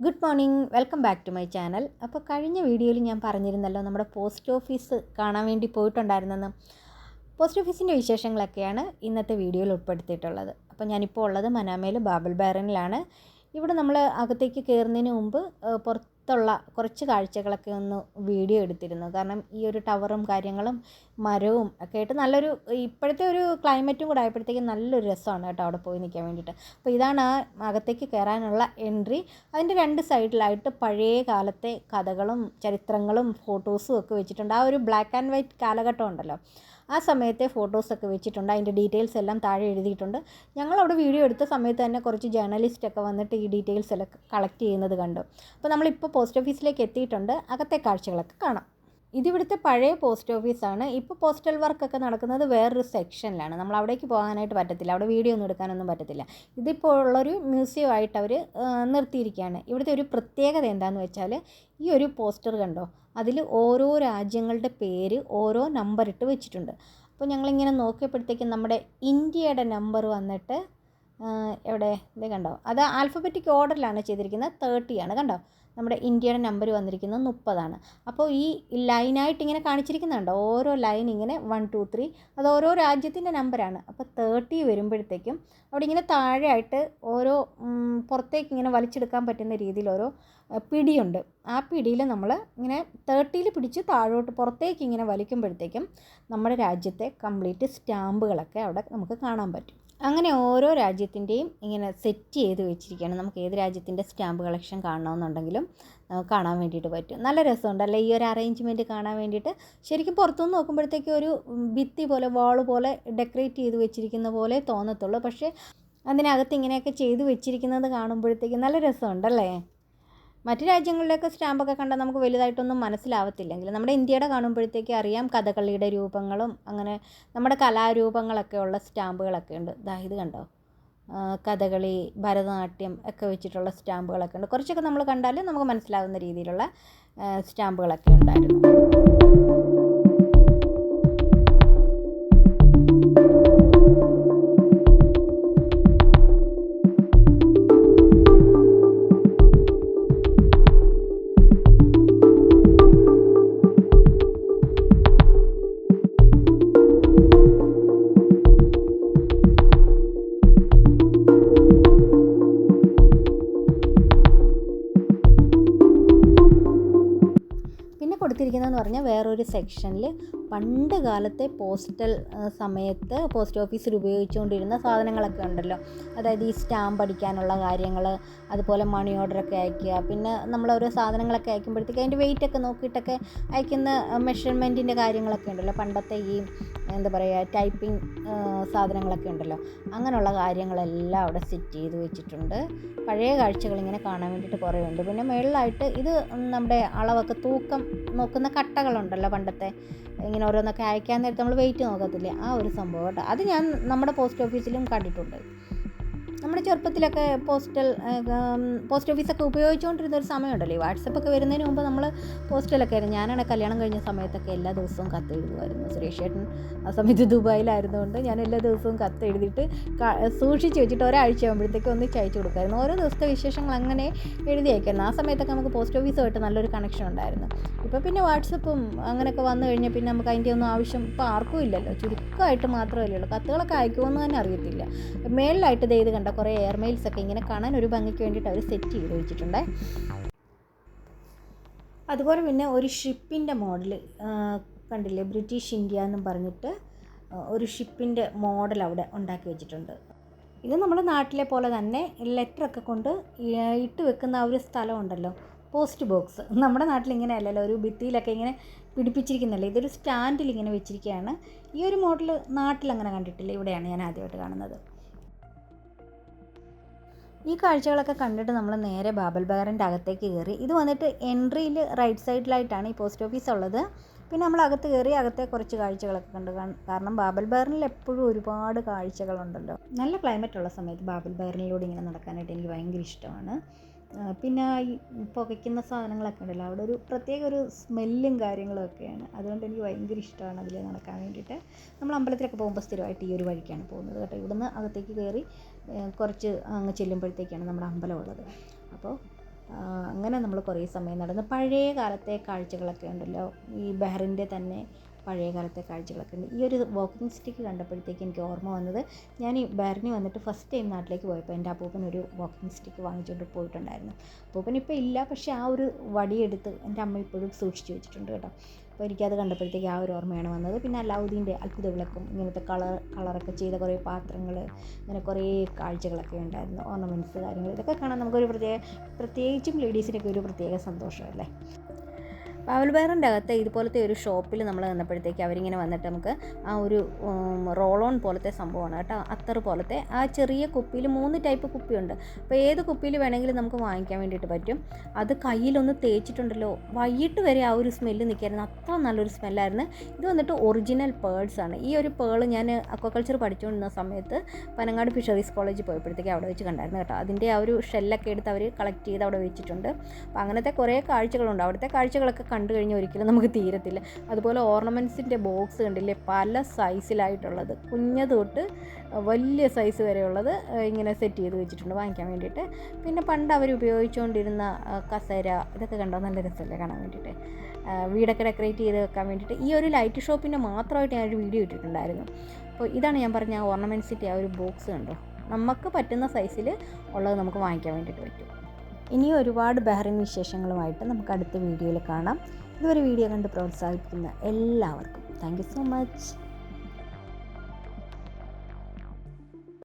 Good morning. Welcome back to my channel. അപ്പോൾ കഴിഞ്ഞ വീഡിയോയിൽ ഞാൻ പറഞ്ഞിരുന്നല്ലോ നമ്മുടെ പോസ്റ്റ് ഓഫീസ് കാണാൻ വേണ്ടി പോയിട്ടുണ്ടായിരുന്നെന്ന്. പോസ്റ്റ് ഓഫീസിന്റെ വിശേഷങ്ങളൊക്കെയാണ് ഇന്നത്തെ വീഡിയോയിൽ ഉൾപ്പെടുത്തിയിട്ടുള്ളത്. അപ്പോൾ ഞാനിപ്പോൾ ഉള്ളത് മനാമയിൽ ബാബൽ ബാരനിലാണ് ഇവിടെ നമ്മൾ അകത്തേക്ക് കയറുന്നതിന് മുമ്പ് ഏഹ്, പുറത്തുള്ള കുറച്ച് കാഴ്ചകളൊക്കെ ഒന്ന് വീഡിയോ എടുത്തിരുന്നു. കാരണം ഈ ഒരു ടവറും കാര്യങ്ങളും മരവും ഒക്കെ ആയിട്ട് നല്ലൊരു ഇപ്പോഴത്തെ ഒരു ക്ലൈമറ്റും കൂടെ ആയപ്പോഴത്തേക്കും നല്ലൊരു രസമാണ് കേട്ടോ അവിടെ പോയി നിൽക്കാൻ വേണ്ടിയിട്ട്. അപ്പോൾ ഇതാണ് അകത്തേക്ക് കയറാനുള്ള എൻട്രി. അതിന്റെ രണ്ട് സൈഡിലായിട്ട് പഴയ കാലത്തെ കഥകളും ചരിത്രങ്ങളും ഫോട്ടോസും ഒക്കെ വെച്ചിട്ടുണ്ട്. ആ ഒരു ബ്ലാക്ക് ആൻഡ് വൈറ്റ് കാലഘട്ടം ഉണ്ടല്ലോ. ആ സമയത്തെ ഫോട്ടോസൊക്കെ വെച്ചിട്ടുണ്ട്. അതിന്റെ ഡീറ്റെയിൽസ് എല്ലാം താഴെ എഴുതിയിട്ടുണ്ട്. ഞങ്ങൾ അവിടെ വീഡിയോ എടുത്ത സമയത്ത് തന്നെ കുറച്ച് ജേർണലിസ്റ്റൊക്കെ വന്നിട്ട് ഈ ഡീറ്റെയിൽസ് എല്ലാം കളക്ട് ചെയ്യുന്നത് കണ്ടു. അപ്പോൾ നമ്മളിപ്പോൾ പോസ്റ്റ് ഓഫീസിലേക്ക് എത്തിയിട്ടുണ്ട്. അകത്തെ കാഴ്ചകളൊക്കെ കാണാം. ഇതിവിടുത്തെ പഴയ പോസ്റ്റ് ഓഫീസാണ്. ഇപ്പോൾ പോസ്റ്റൽ വർക്കൊക്കെ നടക്കുന്നത് വേറൊരു സെക്ഷനിലാണ്. നമ്മൾ അവിടേക്ക് പോകാനായിട്ട് പറ്റത്തില്ല. അവിടെ വീഡിയോ ഒന്നും എടുക്കാനൊന്നും പറ്റത്തില്ല. ഇതിപ്പോൾ ഉള്ളൊരു മ്യൂസിയം ആയിട്ട് അവർ നിർത്തിയിരിക്കുകയാണ്. ഇവിടുത്തെ ഒരു പ്രത്യേകത എന്താണെന്ന് വെച്ചാൽ ഈ ഒരു പോസ്റ്റർ കണ്ടോ? അതിൽ ഓരോ രാജ്യങ്ങളുടെ പേര് ഓരോ നമ്പർ ഇട്ട് വെച്ചിട്ടുണ്ട്. അപ്പോൾ ഞങ്ങളിങ്ങനെ നോക്കിയപ്പോഴത്തേക്കും നമ്മുടെ ഇന്ത്യയുടെ നമ്പർ വന്നിട്ട് എവിടെ? ഇത് കണ്ടോ? അത് ആൽഫബറ്റിക് ഓർഡറിലാണ് ചെയ്തിരിക്കുന്നത് തേർട്ടിയാണ് കണ്ടോ? നമ്മുടെ ഇന്ത്യയുടെ നമ്പർ വന്നിരിക്കുന്നത് മുപ്പതാണ്. അപ്പോൾ ഈ ലൈനായിട്ട് ഇങ്ങനെ കാണിച്ചിരിക്കുന്നുണ്ടോ? ഓരോ ലൈൻ ഇങ്ങനെ വൺ ടു ത്രീ അത് ഓരോ രാജ്യത്തിന്റെ നമ്പറാണ് അപ്പോൾ തേർട്ടി വരുമ്പോഴത്തേക്കും അവിടെ ഇങ്ങനെ താഴെയായിട്ട് ഓരോ പുറത്തേക്ക് ഇങ്ങനെ വലിച്ചെടുക്കാൻ പറ്റുന്ന രീതിയിൽ ഓരോ പിടിയുണ്ട്. ആ പിടിയിൽ നമ്മൾ ഇങ്ങനെ തേർട്ടിയിൽ പിടിച്ച് താഴോട്ട് പുറത്തേക്ക് ഇങ്ങനെ വലിക്കുമ്പോഴത്തേക്കും നമ്മുടെ രാജ്യത്തെ കംപ്ലീറ്റ് സ്റ്റാമ്പുകളൊക്കെ അവിടെ നമുക്ക് കാണാൻ പറ്റും. അങ്ങനെ ഓരോ രാജ്യത്തിന്റെയും ഇങ്ങനെ സെറ്റ് ചെയ്ത് വെച്ചിരിക്കുകയാണ്. നമുക്ക് ഏത് രാജ്യത്തിന്റെ സ്റ്റാമ്പ് കളക്ഷൻ കാണണമെന്നുണ്ടെങ്കിലും കാണാൻ വേണ്ടിയിട്ട് പറ്റും. നല്ല രസമുണ്ടല്ലേ ഈ ഒരു അറേഞ്ച്മെന്റ് കാണാൻ വേണ്ടിയിട്ട്. ശരിക്കും പുറത്തുനിന്ന് നോക്കുമ്പോഴത്തേക്ക് ഒരു ഭിത്തി പോലെ വാൾ പോലെ ഡെക്കറേറ്റ് ചെയ്ത് വെച്ചിരിക്കുന്ന പോലെ തോന്നത്തുള്ളൂ. പക്ഷേ അതിനകത്ത് ഇങ്ങനെയൊക്കെ ചെയ്ത് വെച്ചിരിക്കുന്നത് കാണുമ്പോഴത്തേക്കും നല്ല രസമുണ്ടല്ലേ മറ്റ് രാജ്യങ്ങളിലൊക്കെ സ്റ്റാമ്പൊക്കെ കണ്ടാൽ നമുക്ക് വലുതായിട്ടൊന്നും മനസ്സിലാവത്തില്ലെങ്കിൽ നമ്മുടെ ഇന്ത്യയുടെ കാണുമ്പോഴത്തേക്ക് അറിയാം കഥകളിയുടെ രൂപങ്ങളും അങ്ങനെ നമ്മുടെ കലാരൂപങ്ങളൊക്കെ ഉള്ള സ്റ്റാമ്പുകളൊക്കെ ഉണ്ട്. ദാ ഇത് കണ്ടോ? കഥകളി ഭരതനാട്യം ഒക്കെ വെച്ചിട്ടുള്ള സ്റ്റാമ്പുകളൊക്കെ ഉണ്ട്. കുറച്ചൊക്കെ നമ്മൾ കണ്ടാൽ നമുക്ക് മനസ്സിലാവുന്ന രീതിയിലുള്ള സ്റ്റാമ്പുകളൊക്കെ ഉണ്ടായിരുന്നു. പിന്നെ കൊടുത്തിരിക്കുന്നതെന്ന് പറഞ്ഞാൽ വേറൊരു സെക്ഷനിൽ പണ്ട് കാലത്തെ പോസ്റ്റൽ സമയത്ത് പോസ്റ്റ് ഓഫീസിൽ ഉപയോഗിച്ചുകൊണ്ടിരുന്ന സാധനങ്ങളൊക്കെ ഉണ്ടല്ലോ. അതായത് ഈ സ്റ്റാമ്പ് അടിക്കാനുള്ള കാര്യങ്ങൾ അതുപോലെ മണി ഓർഡറൊക്കെ അയക്കുക പിന്നെ നമ്മൾ ഓരോ സാധനങ്ങളൊക്കെ അയക്കുമ്പോഴത്തേക്ക് അതിന്റെ വെയിറ്റൊക്കെ നോക്കിയിട്ടൊക്കെ അയക്കുന്ന മെഷർമെന്റിന്റെ കാര്യങ്ങളൊക്കെ ഉണ്ടല്ലോ. പണ്ടത്തെ ഈ എന്താ പറയുക ടൈപ്പിംഗ് സാധനങ്ങളൊക്കെ ഉണ്ടല്ലോ. അങ്ങനെയുള്ള കാര്യങ്ങളെല്ലാം അവിടെ സെറ്റ് ചെയ്ത് വെച്ചിട്ടുണ്ട്. പഴയ കാഴ്ചകൾ ഇങ്ങനെ കാണാൻ വേണ്ടിയിട്ട് കുറേ ഉണ്ട്. പിന്നെ മുകളിലായിട്ട് ഇത് നമ്മുടെ അളവൊക്കെ തൂക്കം നോക്കുന്ന കട്ടകളുണ്ടല്ലോ പണ്ടത്തെ. ഇങ്ങനെ ഓരോന്നൊക്കെ അയക്കാൻ നേരത്ത് നമ്മൾ വെയിറ്റ് നോക്കത്തില്ലേ? ആ ഒരു സംഭവം കേട്ടോ. അത് ഞാൻ നമ്മുടെ പോസ്റ്റ് ഓഫീസിലും കണ്ടിട്ടുണ്ട്. നമ്മുടെ ചെറുപ്പത്തിലൊക്കെ പോസ്റ്റൽ പോസ്റ്റ് ഓഫീസൊക്കെ ഉപയോഗിച്ചുകൊണ്ടിരുന്ന ഒരു സമയമുണ്ടല്ലോ. ഈ വാട്സപ്പൊക്കെ വരുന്നതിന് മുമ്പ് നമ്മൾ പോസ്റ്റലൊക്കെ ആയിരുന്നു. ഞാനാണ് കല്യാണം കഴിഞ്ഞ സമയത്തൊക്കെ എല്ലാ ദിവസവും കത്ത് എഴുതുമായിരുന്നു. സുരേഷ് ചേട്ടൻ ആ സമയത്ത് ദുബായിലായിരുന്നുകൊണ്ട് ഞാൻ എല്ലാ ദിവസവും കത്ത് എഴുതിയിട്ട് സൂക്ഷിച്ച് വെച്ചിട്ട് ഒരാഴ്ച ആകുമ്പോഴത്തേക്ക് ഒന്ന് അയച്ചു കൊടുക്കുമായിരുന്നു. ഓരോ ദിവസത്തെ വിശേഷങ്ങൾ അങ്ങനെ എഴുതി അയക്കായിരുന്നു. ആ സമയത്തൊക്കെ നമുക്ക് പോസ്റ്റ് ഓഫീസുമായിട്ട് നല്ലൊരു കണക്ഷൻ ഉണ്ടായിരുന്നു. ഇപ്പോൾ പിന്നെ വാട്സപ്പും അങ്ങനെയൊക്കെ വന്നു കഴിഞ്ഞാൽ പിന്നെ നമുക്ക് അതിന്റെ ഒന്നും ആവശ്യം ഇപ്പോൾ ആർക്കും ഇല്ലല്ലോ. ചുരുക്കമായിട്ട് മാത്രമല്ലേ ഉള്ളൂ. കത്തുകളൊക്കെ അയക്കുമെന്ന് തന്നെ അറിയത്തില്ല. മേളിലായിട്ട് ഇത് കണ്ട? കുറേ എയർമെയിൽസ് ഒക്കെ ഇങ്ങനെ കാണാൻ ഒരു ഭംഗിക്ക് വേണ്ടിയിട്ട് അവർ സെറ്റ് ചെയ്ത് വെച്ചിട്ടുണ്ട്. അതുപോലെ പിന്നെ ഒരു ഷിപ്പിന്റെ മോഡൽ കണ്ടില്ലേ? ബ്രിട്ടീഷ് ഇന്ത്യ എന്നും പറഞ്ഞിട്ട് ഒരു ഷിപ്പിന്റെ മോഡൽ അവിടെ ഉണ്ടാക്കി വെച്ചിട്ടുണ്ട്. ഇത് നമ്മുടെ നാട്ടിലെ പോലെ തന്നെ ലെറ്ററൊക്കെ കൊണ്ട് ഇട്ട് വെക്കുന്ന ആ ഒരു സ്ഥലമുണ്ടല്ലോ പോസ്റ്റ് ബോക്സ് നമ്മുടെ നാട്ടിൽ ഇങ്ങനെ അല്ലല്ലോ ഒരു ഭിത്തിയിലൊക്കെ ഇങ്ങനെ പിടിപ്പിച്ചിരിക്കുന്നല്ലേ? ഇതൊരു സ്റ്റാൻഡിൽ ഇങ്ങനെ വെച്ചിരിക്കുകയാണ്. ഈ ഒരു മോഡൽ നാട്ടിൽ അങ്ങനെ കണ്ടിട്ടില്ല. ഇവിടെയാണ് ഞാൻ ആദ്യമായിട്ട് കാണുന്നത്. ഈ കാഴ്ചകളൊക്കെ കണ്ടിട്ട് നമ്മൾ നേരെ ബാബൽ ബഗറിന്റെ അകത്തേക്ക് കയറി. ഇത് വന്നിട്ട് എൻട്രിയിൽ റൈറ്റ് സൈഡിലായിട്ടാണ് ഈ പോസ്റ്റ് ഓഫീസ് ഉള്ളത്. പിന്നെ നമ്മൾ അകത്ത് കയറി അകത്തെ കുറച്ച് കാഴ്ചകളൊക്കെ കണ്ടു കാരണം ബാബൽ ബഹറിനിൽ എപ്പോഴും ഒരുപാട് കാഴ്ചകളുണ്ടല്ലോ. നല്ല ക്ലൈമറ്റ് ഉള്ള സമയത്ത് ബാബൽ ബഹറിനിലൂടെ ഇങ്ങനെ നടക്കാനായിട്ട് എനിക്ക് ഭയങ്കര ഇഷ്ടമാണ്. പിന്നെ ഈ പുകയ്ക്കുന്ന സാധനങ്ങളൊക്കെ ഉണ്ടല്ലോ അവിടെ ഒരു പ്രത്യേക ഒരു സ്മെല്ലും കാര്യങ്ങളും ഒക്കെയാണ് അതുകൊണ്ട് എനിക്ക് ഭയങ്കര ഇഷ്ടമാണ് അതിൽ നടക്കാൻ വേണ്ടിയിട്ട്. നമ്മൾ അമ്പലത്തിലൊക്കെ പോകുമ്പോൾ സ്ഥിരമായിട്ട് ഈ ഒരു വഴിക്കാണ് പോകുന്നത് കേട്ടോ. ഇവിടുന്ന് അകത്തേക്ക് കയറി കുറച്ച് അങ്ങ് ചെല്ലുമ്പോഴത്തേക്കാണ് നമ്മുടെ അമ്പലം ഉള്ളത്. അപ്പോൾ അങ്ങനെ നമ്മൾ കുറേ സമയം നടന്ന്. പഴയ കാലത്തെ കാഴ്ചകളൊക്കെ ഉണ്ടല്ലോ. ഈ ബഹ്റിന്റെ തന്നെ പഴയ കാലത്തെ കാഴ്ചകളൊക്കെ ഉണ്ട്. ഈ ഒരു വാക്കിംഗ് സ്റ്റിക്ക് കണ്ടപ്പോഴത്തേക്ക് എനിക്ക് ഓർമ്മ വന്നത് ഞാൻ ഈ ബഹ്റിനി വന്നിട്ട് ഫസ്റ്റ് ടൈം നാട്ടിലേക്ക് പോയപ്പോൾ എന്റെ അപ്പൂപ്പൻ ഒരു വാക്കിംഗ് സ്റ്റിക്ക് വാങ്ങിച്ചുകൊണ്ട് പോയിട്ടുണ്ടായിരുന്നു. അപ്പൂപ്പൻ ഇപ്പോൾ ഇല്ല പക്ഷേ ആ ഒരു വടിയെടുത്ത് എന്റെ അമ്മ ഇപ്പോഴും സൂക്ഷിച്ചു വെച്ചിട്ടുണ്ട് കേട്ടോ. അപ്പോൾ എനിക്കത് കണ്ടപ്പോഴത്തേക്ക് ആ ഒരു ഓർമ്മയാണ് വന്നത്. പിന്നെ അലാവുദ്ദീന്റെ അത്ഭുത വിളക്കും ഇങ്ങനത്തെ കളർ കളറൊക്കെ ചെയ്ത കുറേ പാത്രങ്ങൾ അങ്ങനെ കുറേ കാഴ്ചകളൊക്കെ ഉണ്ടായിരുന്നു. ഓർണമെന്റ്സ് കാര്യങ്ങൾ ഇതൊക്കെ കാണാൻ നമുക്കൊരു പ്രത്യേക പ്രത്യേകിച്ചും ലേഡീസിനൊക്കെ ഒരു പ്രത്യേക സന്തോഷമല്ലേ? പാവൽബാറിന്റെ അകത്ത് ഇതുപോലത്തെ ഒരു ഷോപ്പിൽ നമ്മൾ നിന്നപ്പോഴത്തേക്ക് അവരിങ്ങനെ വന്നിട്ട് നമുക്ക് ആ ഒരു റോൾ ഓൺ പോലത്തെ സംഭവമാണ് കേട്ടോ. അത്തർ പോലത്തെ ആ ചെറിയ കുപ്പിയിൽ മൂന്ന് ടൈപ്പ് കുപ്പിയുണ്ട്. അപ്പോൾ ഏത് കുപ്പിയിൽ വേണമെങ്കിലും നമുക്ക് വാങ്ങിക്കാൻ വേണ്ടിയിട്ട് പറ്റും. അത് കയ്യിലൊന്ന് തേച്ചിട്ടുണ്ടല്ലോ. വൈകിട്ട് വരെ ആ ഒരു സ്മെല്ല് നിൽക്കായിരുന്നു. അത്ര നല്ലൊരു സ്മെല്ലായിരുന്നു ഇത് വന്നിട്ട് ഒറിജിനൽ പേൾസ് ആണ്. ഈ ഒരു പേൾ ഞാൻ അക്വാകൾച്ചർ പഠിച്ചുകൊണ്ടിരുന്ന സമയത്ത് പനങ്ങാട് ഫിഷറീസ് കോളേജിൽ പോയപ്പോഴത്തേക്ക് അവിടെ വെച്ച് കണ്ടായിരുന്നു കേട്ടോ. അതിന്റെ ആ ഒരു ഷെല്ലൊക്കെ എടുത്ത് അവർ കളക്ട് ചെയ്ത് അവിടെ വെച്ചിട്ടുണ്ട്. അപ്പോൾ അങ്ങനത്തെ കുറേ കാഴ്ചകളുണ്ട്. അവിടുത്തെ കാഴ്ചകളൊക്കെ കണ്ടു കഴിഞ്ഞാൽ ഒരിക്കലും നമുക്ക് തീരത്തില്ല. അതുപോലെ ഓർണമെന്റ്സിന്റെ ബോക്സ് കണ്ടില്ലേ പല സൈസിലായിട്ടുള്ളത്. കുഞ്ഞത് തൊട്ട് വലിയ സൈസ് വരെയുള്ളത് ഇങ്ങനെ സെറ്റ് ചെയ്ത് വെച്ചിട്ടുണ്ട് വാങ്ങിക്കാൻ വേണ്ടിയിട്ട്. പിന്നെ പണ്ട് അവർ ഉപയോഗിച്ചുകൊണ്ടിരുന്ന കസേര ഇതൊക്കെ കണ്ടോ? നല്ല രസമല്ലേ കാണാൻ വേണ്ടിയിട്ട്. വീടൊക്കെ ഡെക്കറേറ്റ് ചെയ്ത് വെക്കാൻ വേണ്ടിയിട്ട്. ഈ ഒരു ലൈറ്റ് ഷോപ്പിന്റെ മാത്രമായിട്ട് ഞാനൊരു വീഡിയോ ഇട്ടിട്ടുണ്ടായിരുന്നു. അപ്പോൾ ഇതാണ് ഞാൻ പറഞ്ഞ ഓർണമെന്റ്സിന്റെ ആ ഒരു ബോക്സ് കണ്ടോ? നമുക്ക് പറ്റുന്ന സൈസിൽ ഉള്ളത് നമുക്ക് വാങ്ങിക്കാൻ വേണ്ടിയിട്ട് പറ്റും. ഇനിയും ഒരുപാട് ബഹ്റിൻ വിശേഷങ്ങളുമായിട്ട് നമുക്ക് അടുത്ത വീഡിയോയിൽ കാണാം. ഇതുവരെ വീഡിയോ കണ്ട് പ്രോത്സാഹിപ്പിക്കുന്ന എല്ലാവർക്കും. Thank so much